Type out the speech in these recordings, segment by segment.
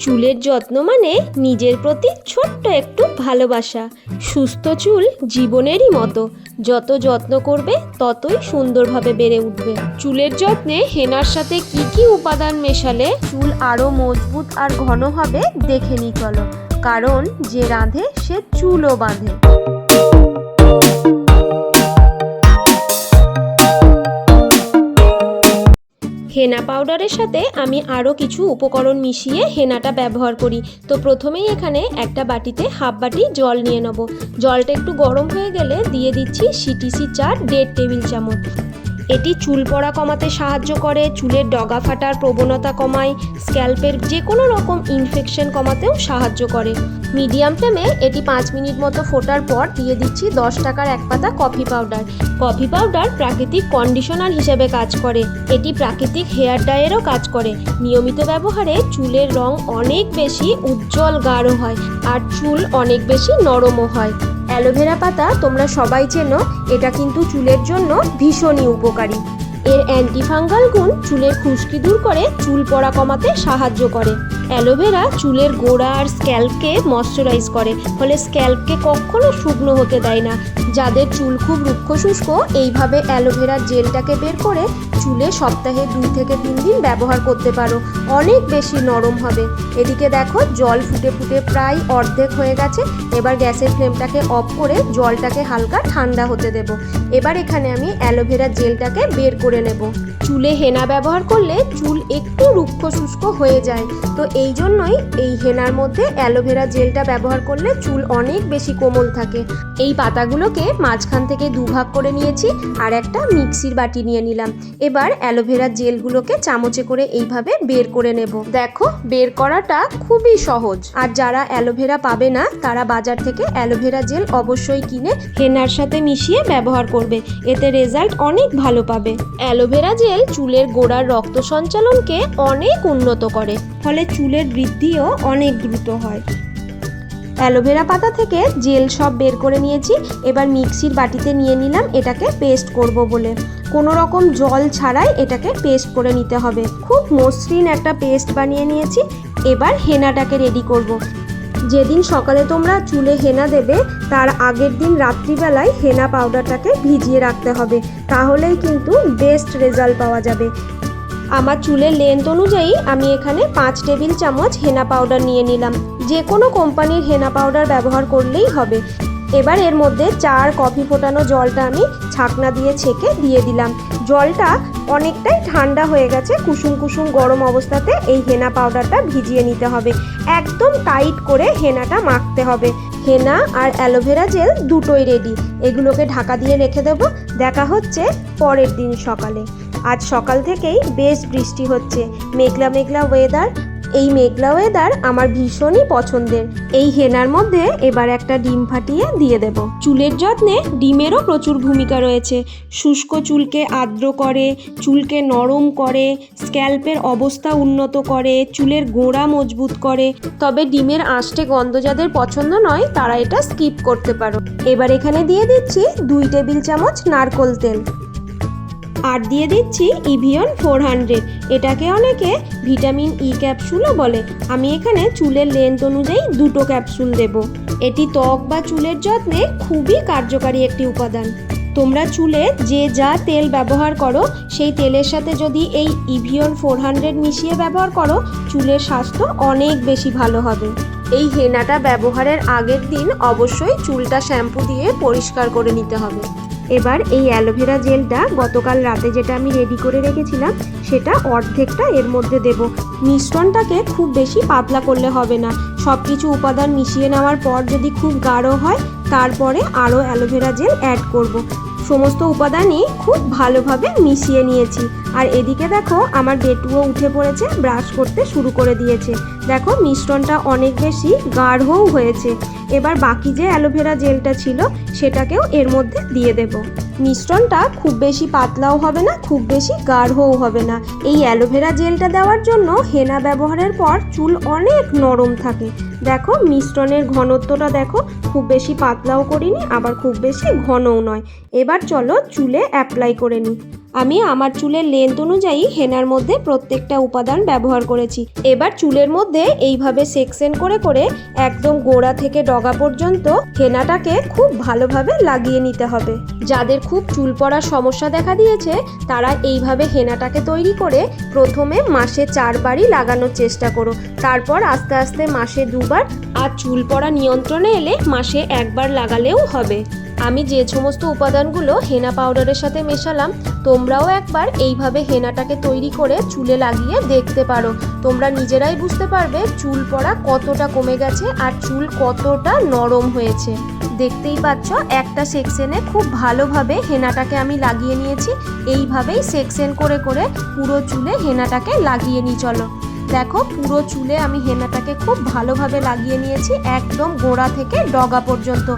চুলের যত্ন মানে নিজের প্রতি ছোট্ট একটু ভালোবাসা। সুস্থ চুল জীবনেরই মতো। যত যত্ন করবে, ততই সুন্দরভাবে বেড়ে উঠবে। চুলের যত্নে হেনার সাথে কি কি উপাদান মেশালে চুল আরও মজবুত আর ঘন হবে, দেখে নি চলো। কারণ যে রাঁধে, সে চুলও বাঁধে। হেনা পাউডারের সাথে আমি আরও কিছু উপকরণ মিশিয়ে হেনাটা ব্যবহার করি। তো প্রথমেই এখানে একটা বাটিতে হাফ বাটি জল নিয়ে নেব। জলটা একটু গরম হয়ে গেলে দিয়ে দিচ্ছি সিটিসি চার দেড় টেবিল চামচ। এটি চুল পড়া কমাতে সাহায্য করে, চুলের ডগা ফাটার প্রবণতা কমায়, স্ক্যাল্পের যে কোনো রকম ইনফেকশন কমাতেও সাহায্য করে। মিডিয়াম ফ্লেমে এটি পাঁচ মিনিট মতো ফোটার পর দিয়ে দিচ্ছি দশ টাকার এক পাতা কফি পাউডার। কফি পাউডার প্রাকৃতিক কন্ডিশনার হিসেবে কাজ করে। এটি প্রাকৃতিক হেয়ার ডায়েরও কাজ করে। নিয়মিত ব্যবহারে চুলের রং অনেক বেশি উজ্জ্বল গাঢ় হয় আর চুল অনেক বেশি নরমও হয়। অ্যালোভেরা পাতা তোমরা সবাই চেনো, এটা কিন্তু চুলের জন্য ভীষণই উপকারী। এর অ্যান্টিফাঙ্গাল গুণ চুলের খুশকি দূর করে চুল পড়া কমাতে সাহায্য করে। অ্যালোভেরা চুলের গোড়া আর স্ক্যাল্পকে ময়শ্চারাইজ করে। ফলে স্ক্যাল্পকে কখনো শুকনো হতে দেয় না। যাদের চুল খুব রুক্ষ শুষ্ক, এইভাবে অ্যালোভেরার জেলটাকে বের করে চুলে সপ্তাহে দুই থেকে তিন দিন ব্যবহার করতে পারো। অনেক বেশি নরম হবে। এদিকে দেখো, জল ফুটে ফুটে প্রায় অর্ধেক হয়ে গেছে। এবার গ্যাসের ফ্লেমটাকে অফ করে জলটাকে হালকা ঠান্ডা হতে দেব। এবার এখানে আমি অ্যালোভেরা জেলটাকে বের করে নেব। চুলে হেনা ব্যবহার করলে চুল একটু রুক্ষ শুষ্ক হয়ে যায়। তো এই জন্যই এই হেনার মধ্যে অ্যালোভেরা জেলটা ব্যবহার করলে চুল অনেক বেশি কোমল থাকে। এই পাতাগুলোকে মাঝখান থেকে দুভাগ করে নিয়েছি আর একটা মিক্সির বাটি নিয়ে নিলাম। এবার অ্যালোভেরা জেলগুলোকে চামচে করে এইভাবে বের করে নেব। দেখো, বের করাটা খুবই সহজ। আর যারা অ্যালোভেরা পাবে না, তারা বাজার থেকে অ্যালোভেরা জেল অবশ্যই কিনে হেনার সাথে মিশিয়ে ব্যবহার করবে। এতে রেজাল্ট অনেক ভালো পাবে। অ্যালোভেরা জেল চুলের গোড়ার রক্ত সঞ্চালনকে অনেক উন্নত করে। ফলে চুলের বৃদ্ধিও অনেক দ্রুত হয়। অ্যালোভেরা পাতা থেকে জেল সব বের করে নিয়েছি, এবার মিক্সির বাটিতে নিয়ে নিলাম, এটাকে পেস্ট করব বলে। কোনো রকম জল ছাড়াই এটাকে পেস্ট করে নিতে হবে। খুব মসৃণ একটা পেস্ট বানিয়ে নিয়েছি, এবার হেনাটাকে রেডি করব। যেদিন সকালে তোমরা চুলে হেনা দেবে, তার আগের দিন রাত্রিবেলায় হেনা পাউডারটাকে ভিজিয়ে রাখতে হবে, তাহলেই কিন্তু বেস্ট রেজাল্ট পাওয়া যাবে। আমার চুলের লেন্থ অনুযায়ী আমি এখানে পাঁচ টেবিল চামচ হেনা পাউডার নিয়ে নিলাম। যে কোনো কোম্পানির হেনা পাউডার ব্যবহার করলেই হবে। এবার এর মধ্যে চার কফি ফোটানো জলটা আমি ছাকনা দিয়ে ছেঁকে দিয়ে দিলাম। জলটা অনেকটাই ঠান্ডা হয়ে গেছে, কুসুম কুসুম গরম অবস্থাতে এই হেনা পাউডারটা ভিজিয়ে নিতে হবে। একদম টাইট করে হেনাটা মাখতে হবে। হেনা আর অ্যালোভেরা জেল দুটোই রেডি এগুলোকে ঢাকা দিয়ে রেখে দেবো। দেখা হচ্ছে পরের দিন সকালে। আজ সকাল থেকেই বেশ বৃষ্টি হচ্ছে। মেঘলা মেঘলা ওয়েদার এই মেঘলা ওয়েদার আমার ভীষণই পছন্দের। এই হেনার মধ্যে এবার একটা ডিম ফাটিয়ে দিয়ে দেব। চুলের যত্নে ডিমেরও প্রচুর ভূমিকা রয়েছে। শুষ্ক চুলকে আর্দ্র করে, চুলকে নরম করে, স্ক্যাল্পের অবস্থা উন্নত করে, চুলের গোড়া মজবুত করে। তবে ডিমের আঁশটে গন্ধ যাদের পছন্দ নয়, তারা এটা স্কিপ করতে পারো। এবার এখানে দিয়ে দিচ্ছি দুই টেবিল চামচ নারকোল তেল। আর দিয়ে দিচ্ছি ইভিয়ন ফোর হান্ড্রেড। এটাকে অনেকে ভিটামিন ই ক্যাপসুলও বলে। আমি এখানে চুলের লেন্থ অনুযায়ী দুটো ক্যাপসুল দেব। এটি ত্বক বা চুলের যত্নে খুবই কার্যকারী একটি উপাদান। তোমরা চুলে যে যা তেল ব্যবহার করো, সেই তেলের সাথে যদি এই ইভিয়ন ফোর হান্ড্রেড মিশিয়ে ব্যবহার করো, চুলের স্বাস্থ্য অনেক বেশি ভালো হবে। এই হেনাটা ব্যবহারের আগের দিন অবশ্যই চুলটা শ্যাম্পু দিয়ে পরিষ্কার করে নিতে হবে। এবার এই অ্যালোভেরা জেলটা গতকাল রাতে যেটা আমি রেডি করে রেখেছিলাম, সেটা অর্ধেকটা এর মধ্যে দেব। মিশ্রণটাকে খুব বেশি পাতলা করলে হবে না। সব কিছু উপাদান মিশিয়ে নেওয়ার পর যদি খুব গাঢ় হয়, তারপরে আরও অ্যালোভেরা জেল অ্যাড করব। সমস্ত উপাদানই খুব ভালোভাবে মিশিয়ে নিয়েছি। আর এদিকে দেখো, আমার বেটুও উঠে পড়েছে ব্রাশ করতে শুরু করে দিয়েছে। দেখো, মিশ্রণটা অনেক বেশি গাঢ়ও হয়েছে। এবার বাকি যে অ্যালোভেরা জেলটা ছিল, সেটাকেও এর মধ্যে দিয়ে দেব। মিশ্রণটা খুব বেশি পাতলাও হবে না, খুব বেশি গাঢ়ও হবে না। এই অ্যালোভেরা জেলটা দেওয়ার জন্য হেনা ব্যবহারের পর চুল অনেক নরম থাকে। দেখো, মিশ্রণের ঘনত্বটা দেখো, খুব বেশি পাতলাও করিনি, আবার খুব বেশি ঘনও নয়। এবার চলো চুলে অ্যাপ্লাই করে নিই। আমি আমার চুলের লেন্থ অনুযায়ী হেনার মধ্যে প্রত্যেকটা উপাদান ব্যবহার করেছি। এবার চুলের মধ্যে এইভাবে সেকশন করে করে একদম গোড়া থেকে ডগা পর্যন্ত হেনাটাকে খুব ভালোভাবে লাগিয়ে নিতে হবে। যাদের খুব চুল পড়ার সমস্যা দেখা দিয়েছে, তারা এইভাবে হেনাটাকে তৈরি করে প্রথমে মাসে চারবারই লাগানোর চেষ্টা করো। তারপর আস্তে আস্তে মাসে দুবার আর চুল পড়া নিয়ন্ত্রণে এলে মাসে একবার লাগালেও হবে। আমি যে সমস্ত উপাদানগুলো হেনা পাউডারের সাথে মেশালাম, তোমরাও একবার এইভাবে হেনাটাকে তৈরি করে চুলে লাগিয়ে দেখতে পারো। তোমরা নিজেরাই বুঝতে পারবে চুল পড়া কতটা কমে গেছে আর চুল কতটা নরম হয়েছে। দেখতেই পাচ্ছ, একটা সেকশনে খুব ভালোভাবে হেনাটাকে আমি লাগিয়ে নিয়েছি। এইভাবেই সেকশন করে করে পুরো চুলে হেনাটাকে লাগিয়ে নিই, চলো। দেখো, পুরো চুলে আমি হেনাটাকে খুব ভালোভাবে লাগিয়ে নিয়েছি, একদম গোড়া থেকে ডগা পর্যন্ত।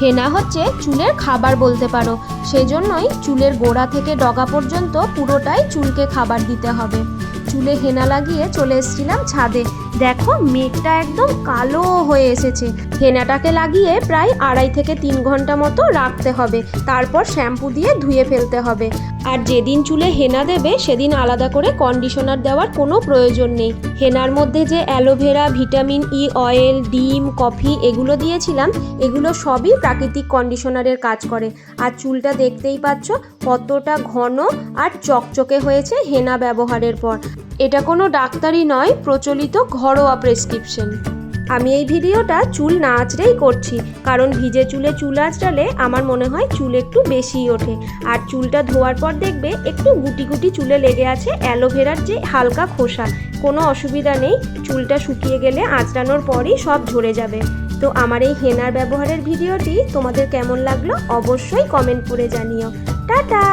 হেনা হচ্ছে চুলের খাবার বলতে পারো। সেজন্যই চুলের গোড়া থেকে ডগা পর্যন্ত পুরোটাই চুলকে খাবার দিতে হবে। চুলে হেনা লাগিয়ে চলে এসেছিলাম ছাদে। দেখো মেঘটা একদম কালো হয়ে এসেছে। হেনাটাকে লাগিয়ে প্রায় আড়াই থেকে তিন ঘণ্টা মতো রাখতে হবে। তারপর শ্যাম্পু দিয়ে ধুয়ে ফেলতে হবে। আর যেদিন চুলে হেনা দেবে, সেদিন আলাদা করে কন্ডিশনার দেওয়ার কোনো প্রয়োজন নেই। হেনার মধ্যে যে aloe vera, vitamin E, oil, ডিম, কফি এগুলো দিয়েছিলাম, এগুলো সবই প্রাকৃতিক কন্ডিশনারের কাজ করে। আর চুলটা দেখতেই পাচ্ছ, কতটা ঘন আর চকচকে হয়েছে হেনা ব্যবহারের পর। এটা কোনো ডাক্তারি নয়, প্রচলিত ঘরোয়া প্রেসক্রিপশন। আমি এই ভিডিওটা চুল না আঁচড়েই করছি, কারণ ভিজে চুলে চুল আঁচড়ালে আমার মনে হয় চুল একটু বেশিই ওঠে। আর চুলটা ধোয়ার পর দেখবে একটু গুটি গুটি চুলে লেগে আছে অ্যালোভেরার যে হালকা খোসা, কোনো অসুবিধা নেই, চুলটা শুকিয়ে গেলে আঁচড়ানোর পরই সব ঝরে যাবে। তো আমার এই হেনার ব্যবহারের ভিডিওটি তোমাদের কেমন লাগল অবশ্যই কমেন্ট করে জানিও। টাটা!